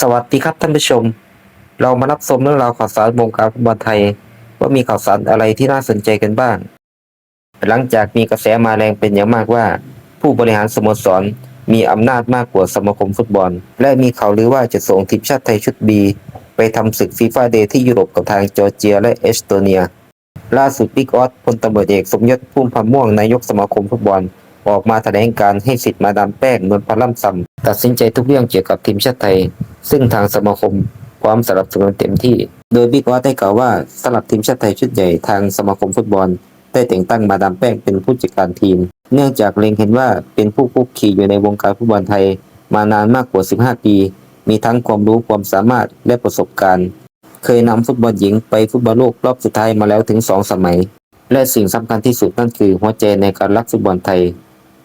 สวัสดีครับท่านผู้ชม เรามารับชมเรื่องราวข่าวสารวงการฟุตบอลไทย ว่ามีข่าวสารอะไรที่น่าสนใจกันบ้าง หลังจากมีกระแสมาแรงเป็นอย่างมากว่า ผู้บริหารสโมสรมีอำนาจมากกว่าสมาคมฟุตบอล และมีข่าวลือว่าจะส่งทีมชาติไทยชุดบีไปทำศึกฟีฟ่าเดย์ที่ยุโรปกับทางจอร์เจียและเอสโตเนีย ล่าสุดบิ๊กออสพลตำรวจเอกสมยศพุ่มพันม่วงนายกสมาคมฟุตบอล ออกมาแถลงการให้สิทธิ์มาดามแป้งนวลพันธ์ล่ำซำตัดสินใจทุกเรื่องเกี่ยวกับทีมชาติไทย ซึ่งทางสมาคมพร้อมสนับสนุนเต็มที่ โดยบิ๊กออสได้กล่าวว่าสำหรับทีมชาติไทยชุดใหญ่ทางสมาคมฟุตบอล ได้แต่งตั้งมาดามแป้งเป็นผู้จัดการทีม เนื่องจากเล็งเห็นว่าเป็นผู้คุกคีอยู่ในวงการฟุตบอลไทย มานานมากกว่า 15 ปี มีทั้งความรู้ความสามารถและประสบการณ์ เคยนำฟุตบอลหญิงไปฟุตบอลโลกรอบสุดท้ายมาแล้วถึง 2 สมัย และสิ่งสำคัญที่สุดนั่นคือหัวใจในการรักฟุตบอลไทย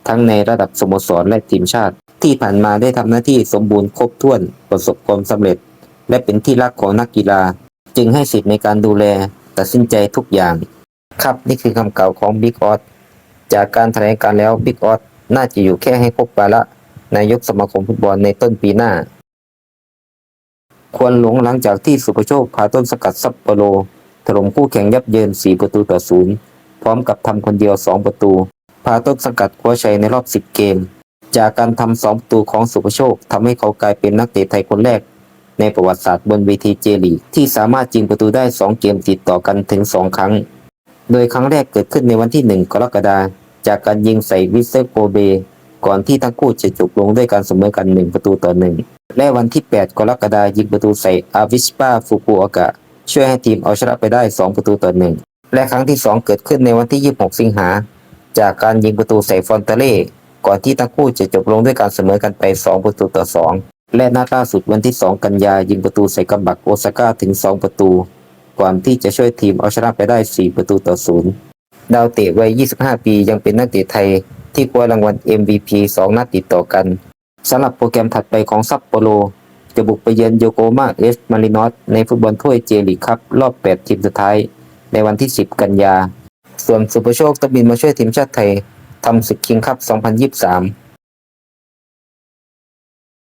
ทั้งในระดับสโมสรและทีมชาติ ที่ผ่านมาได้ทำหน้าที่สมบูรณ์ครบถ้วน ประสบความสำเร็จ และเป็นที่รักของนักกีฬา จึงให้สิทธิ์ในการดูแลตัดสินใจทุกอย่าง ครับนี่คือคำกล่าวของบิ๊กออสจากการแถลงการแล้วบิ๊กออสน่าจะอยู่แค่ให้ครบวาระนายกสมาคมฟุตบอลในต้นปีหน้า ควรหลงหลังจากที่สุภโชคพาต้นสกัดซัปโปโรถล่มคู่แข่งยับเยิน 4 ประตูต่อศูนย์พร้อมกับทำคนเดียว 2 ประตู พาต้นสังกัดคว้าชัยในรอบ 10 เกม จากการทำสองประตูของสุภโชคทำให้เขากลายเป็นนักเตะไทยคนแรก ในประวัติศาสตร์บนเวทีเจลีที่สามารถยิงประตูได้ 2 เกมติดต่อกันถึง 2 ครั้ง โดยครั้งแรกเกิดขึ้นในวันที่ 1 กรกฎาคมจากการยิงใส่วิเซโกเบ ก่อนที่ทั้งคู่จะจบลงด้วยการเสมอกัน 1 ประตูต่อ 1 และวันที่ 8 กรกฎาคมยิงประตูใส่อาวิสปาฟุกุโอกะ ช่วยให้ทีมเอาชนะไปได้ 2 ประตูต่อ 1 และครั้งที่ 2 เกิดขึ้นในวันที่ 26 สิงหา จากการยิงประตูใส่ฟอนเตเล่ก่อนที่ทั้งคู่จะจบลงด้วยการเสมอกันไป 2 ประตูต่อ 2 และนัดล่าสุดวันที่ 2 กันยายิงประตูใส่กัมบักโอซาก้าถึง 2 ประตู ก่อนที่จะช่วยทีมเอาชนะไปได้ 4 ประตูต่อ 0 ดาวเตะวัย 25 ปียังเป็นนักเตะไทยที่คว้ารางวัล MVP 2 นัดติดต่อกันสำหรับโปรแกรมถัดไปของซัปโปโรจะบุกไปเยือนโยโกมาเอสมารินอสในฟุตบอลถ้วยเจลีกครับรอบ 8 ทีมสุดท้าย ในวันที่ 10 กันยา ส่วนสุภโชคตบินมาช่วยทีมชาติไทยทำศึกคิงคัพ2023